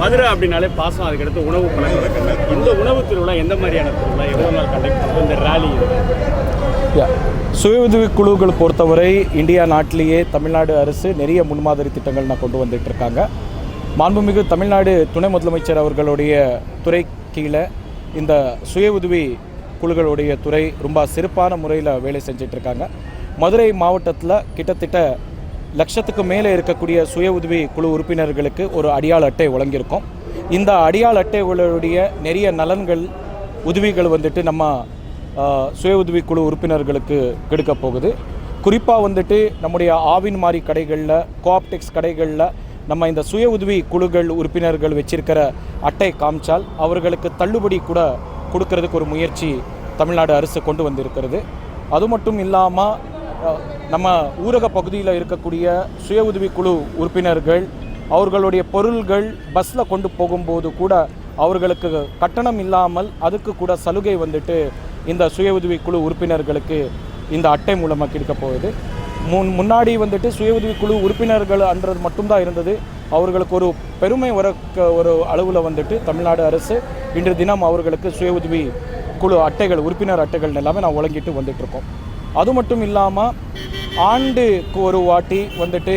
மதுரை அப்படின்னாலே பாசம் அதுக்கடுத்து உணவு பழக்கம் இந்த உணவு திருவிழா எந்த மாதிரியான திருவிழா? எவ்வளோ நாள் கண்டக்ட் பண்ணுறது இந்த ரேலி யா சுய உதவி குழுக்கள் பொறுத்தவரை இந்தியா நாட்டிலேயே தமிழ்நாடு அரசு நிறைய முன்மாதிரி திட்டங்கள் நான் கொண்டு வந்துட்டு இருக்காங்க மாண்புமிகு தமிழ்நாடு துணை முதலமைச்சர் அவர்களுடைய துறை கீழே இந்த சுய உதவி குழுக்களுடைய துறை ரொம்ப சிறப்பான முறையில் வேலை செஞ்சிட்ருக்காங்க மதுரை மாவட்டத்தில் கிட்டத்தட்ட லட்சத்துக்கு மேலே இருக்கக்கூடிய சுய உதவி குழு உறுப்பினர்களுக்கு ஒரு அடியாள் அட்டை வழங்கியிருக்கோம். இந்த அடியாள் அட்டைகளுடைய நிறைய நலன்கள் உதவிகள் வந்துட்டு நம்ம சுய உதவி குழு உறுப்பினர்களுக்கு கெடுக்கப் போகுது. குறிப்பாக வந்துட்டு நம்முடைய ஆவின் மாறி கடைகளில் கோஆப்டெக்ஸ் கடைகளில் நம்ம இந்த சுய உதவி குழுக்கள் உறுப்பினர்கள் வச்சிருக்கிற அட்டை காமிச்சால் அவர்களுக்கு தள்ளுபடி கூட கொடுக்கறதுக்கு ஒரு முயற்சி தமிழ்நாடு அரசு கொண்டு வந்திருக்கிறது. அது மட்டும் இல்லாமல் நம்ம ஊரக பகுதியில் இருக்கக்கூடிய சுய உதவிக்குழு உறுப்பினர்கள் அவர்களுடைய பொருள்கள் பஸ்ஸில் கொண்டு போகும்போது கூட அவர்களுக்கு கட்டணம் இல்லாமல் அதுக்கு கூட சலுகை வந்துட்டு இந்த சுய உதவிக்குழு உறுப்பினர்களுக்கு இந்த அட்டை மூலமாக கிடைக்க போகுது. முன் முன்னாடி வந்துட்டு சுய உதவிக்குழு உறுப்பினர்கள் அன்றது மட்டும்தான் இருந்தது. அவர்களுக்கு ஒரு பெருமை வர ஒரு அளவில் வந்துட்டு தமிழ்நாடு அரசு இன்று தினம் அவர்களுக்கு சுய உதவி குழு அட்டைகள் உறுப்பினர் அட்டைகள் எல்லாமே நான் வழங்கிட்டு வந்துட்டு இருக்கோம். அது மட்டும் இல்லாமல் ஆண்டுக்கு ஒரு வாட்டி வந்துட்டு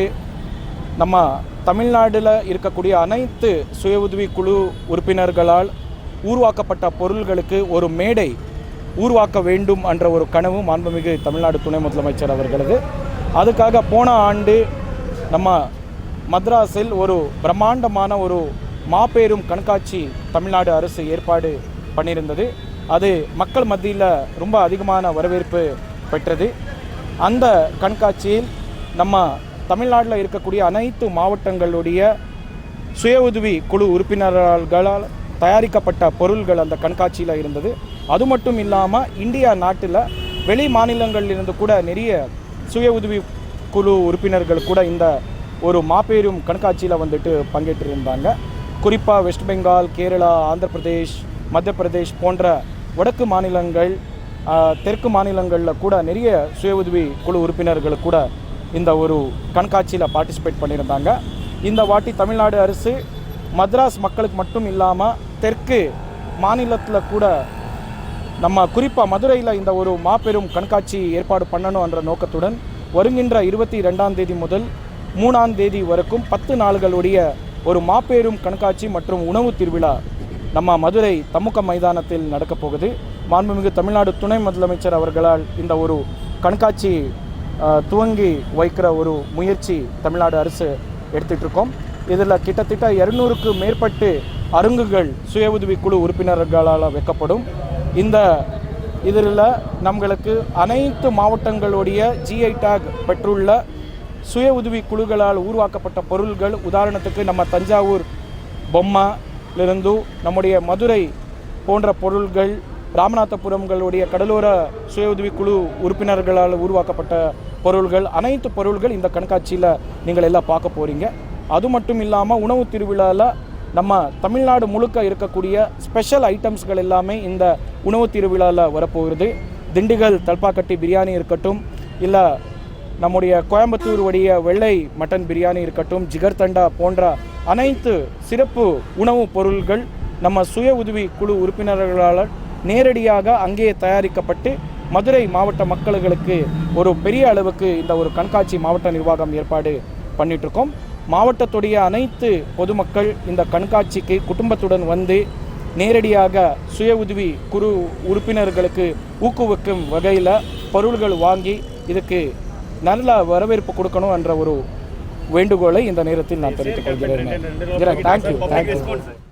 நம்ம தமிழ்நாட்டில் இருக்கக்கூடிய அனைத்து சுய உதவி குழு உறுப்பினர்களால் உருவாக்கப்பட்ட பொருள்களுக்கு ஒரு மேடை உருவாக்க வேண்டும் என்ற ஒரு கனவு மாண்புமிகு தமிழ்நாடு துணை முதலமைச்சர் அவர்களது. அதுக்காக போன ஆண்டு நம்ம மദ്രാஸில் ஒரு பிரம்மாண்டமான ஒரு மாபெரும் கண்காட்சி தமிழ்நாடு அரசு ஏற்பாடு பண்ணியிருந்தது. அது மக்கள் மத்தியில் ரொம்ப அதிகமான வரவேற்பு பெற்றது. அந்த கண்காட்சியில் நம்ம தமிழ்நாட்டில் இருக்கக்கூடிய அனைத்து மாவட்டங்களுடைய சுய உதவி குழு உறுப்பினர்களால் தயாரிக்கப்பட்ட பொருள்கள் அந்த கண்காட்சியில் இருந்தது. அது மட்டும் இல்லாமல் இந்தியா நாட்டில் வெளி மாநிலங்களிலிருந்து கூட நிறைய சுய உதவி குழு உறுப்பினர்கள் கூட இந்த ஒரு மாபெரும் கண்காட்சியில் வந்துட்டு பங்கேற்றிருந்தாங்க. குறிப்பாக வெஸ்ட் பெங்கால் கேரளா ஆந்திர பிரதேஷ் மத்திய பிரதேஷ் போன்ற வடக்கு மாநிலங்கள் தெற்கு மாநிலங்களில் கூட நிறைய சுய உதவி குழு உறுப்பினர்கள் கூட இந்த ஒரு கண்காட்சியில் பார்ட்டிசிபேட் பண்ணியிருந்தாங்க. இந்த வாட்டி தமிழ்நாடு அரசு மദ്രാஸ் மக்களுக்கு மட்டும் இல்லாமல் தெற்கு மாநிலத்தில் கூட நம்ம குறிப்பாக மதுரையில் இந்த ஒரு மாபெரும் கண்காட்சி ஏற்பாடு பண்ணணுன்ற நோக்கத்துடன் வருகின்ற இருபத்தி ரெண்டாம் தேதி முதல் மூணாம் தேதி வரைக்கும் பத்து நாள்களுடைய ஒரு மாபெரும் கண்காட்சி மற்றும் உணவு திருவிழா நம்ம மதுரை தமுக மைதானத்தில் நடக்கப் போகுது. மாண்புமிகு தமிழ்நாடு துணை முதலமைச்சர் அவர்களால் இந்த ஒரு கண்காட்சி துவங்கி வைக்கிற ஒரு முயற்சி தமிழ்நாடு அரசு எடுத்துட்டு இருக்கோம் இதில் கிட்டத்தட்ட இரநூறுக்கு மேற்பட்டு அரங்குகள் சுய உதவிக்குழு உறுப்பினர்களால் வைக்கப்படும். இந்த இதில் நம்மளுக்கு அனைத்து மாவட்டங்களுடைய ஜிஐ டாக் பெற்றுள்ள சுய உதவி குழுக்களால் உருவாக்கப்பட்ட பொருள்கள். உதாரணத்துக்கு நம்ம தஞ்சாவூர் பொம்மையிலிருந்து நம்முடைய மதுரை போன்ற பொருள்கள் ராமநாதபுரங்களுடைய கடலோர சுய உதவி குழு உறுப்பினர்களால் உருவாக்கப்பட்ட பொருள்கள் அனைத்து பொருள்கள் இந்த கண்காட்சியில் நீங்கள் எல்லாம் பார்க்க போகிறீங்க அது மட்டும் இல்லாமல் உணவு திருவிழாவில் நம்ம தமிழ்நாடு முழுக்க இருக்கக்கூடிய ஸ்பெஷல் ஐட்டம்ஸ்கள் எல்லாமே இந்த உணவு திருவிழாவில் வரப்போகிறது திண்டுக்கல் தல்பாக்கட்டி பிரியாணி இருக்கட்டும் இல்லை நம்முடைய கோயம்புத்தூர் வடிய வெள்ளை மட்டன் பிரியாணி இருக்கட்டும் ஜிகர் தண்டா போன்ற அனைத்து சிறப்பு உணவுப் பொருள்கள் நம்ம சுய உதவி குழு உறுப்பினர்களால் நேரடியாக அங்கேயே தயாரிக்கப்பட்டு மதுரை மாவட்ட மக்களுக்கு ஒரு பெரிய அளவுக்கு இந்த ஒரு கண்காட்சி மாவட்ட நிர்வாகம் ஏற்பாடு பண்ணிட்டு இருக்கோம் மாவட்டத்துடைய அனைத்து பொதுமக்கள் இந்த கண்காட்சிக்கு குடும்பத்துடன் வந்து நேரடியாக சுய உதவி குழு உறுப்பினர்களுக்கு ஊக்குவிக்கும் வகையில் பொருள்கள் வாங்கி இதுக்கு நல்ல வரவேற்பு கொடுக்கணும் என்ற ஒரு வேண்டுகோளை இந்த நேரத்தில் நான் தெரிவித்துக் கொள்கிறேன் தேங்க்யூ தேங்க்யூ